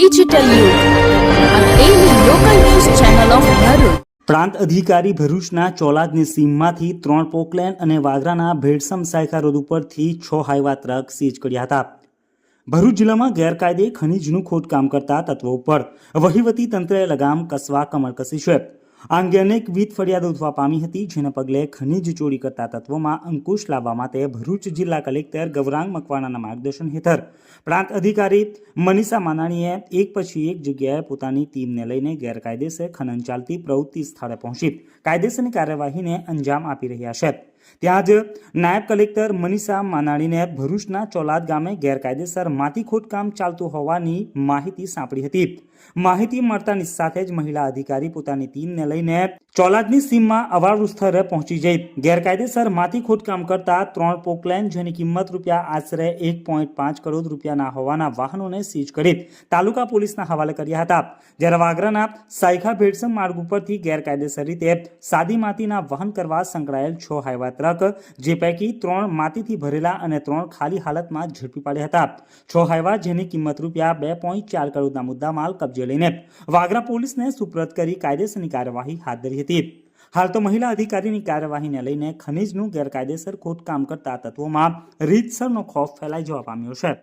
Digital યુગ આ daily પ્રાંત અધિકારી ભરૂચના ચોલાદની સીમમાંથી ત્રણ પોકલેન અને વાગરાના ભેડસમ સાયકા રોડ ઉપરથી છ હાઈવા ટ્રક સીઝ કર્યા હતા. ભરૂચ જિલ્લામાં ગેરકાયદે ખનીજનું ખોદકામ કરતા તત્વો ઉપર વહીવટી તંત્રએ લગામ કસવા કમર કસી છે. આ અંગે અનેકવિધ ફરિયાદો ઉઠવા પામી હતી, જેના પગલે ખનીજ ચોરી કરતા તત્વોમાં અંકુશ લાવવા માટે ભરૂચ જિલ્લા કલેક્ટર ગૌરાંગ મકવાણાના માર્ગદર્શન હેઠળ પ્રાંત અધિકારી મનીષા માનાણીએ એક પછી એક જગ્યાએ પોતાની ટીમને લઈને ગેરકાયદેસર ખનન ચાલતી પ્રવૃત્તિ સ્થળે પહોંચી. કાયદેસરની કાર્યવાહીને અંજામ આપી રહ્યા છે. ત્યાં જ નાયબ કલેક્ટર મનીષા માનાણીને ભરૂચના ચોલાદ ગામે ગેરકાયદેસર માટી ખોદકામ ચાલતું હોવાની માહિતી સાંપડી હતી. માહિતી મળતાની સાથે જ મહિલા અધિકારી પોતાની ટીમને લઈને ચોલાદની સીમમાં અવાળુ સ્થળે પહોંચી જઈ. ગેરકાયદેસર માટી ખોદકામ કરતા ત્રણ પોકલેન જેની કિંમત રૂપિયા આશરે એક પોઈન્ટ પાંચ કરોડ રૂપિયાના હોવાના વાહનોને સીઝ કરી તાલુકા પોલીસના હવાલે કર્યા હતા. જ્યારે વાગરાના સાયખા ભેડસમ માર્ગ ઉપરથી ગેરકાયદેસર રીતે સાદી માટીના વહન કરવા સંકળાયેલ છ હાઈવા ટ્રક જે પૈકી ત્રણ માટીથી ભરેલા અને ત્રણ ખાલી હાલતમાં ઝડપી પાડ્યા હતા. છ હાઈવા જેની કિંમત રૂપિયા બે પોઈન્ટ ચાર કરોડના મુદ્દા માલ કબજે લઈને વાગરા પોલીસને સુપ્રત કરી કાયદેસરની કાર્યવાહી હાથ ધરી હતી. હાલ તો મહિલા અધિકારીની કાર્યવાહીને લઈને ખનીજનું ગેરકાયદેસર ખોદકામ કરતા તત્વોમાં રીતસરનો ખોફ ફેલાઈ જવા પામ્યો છે.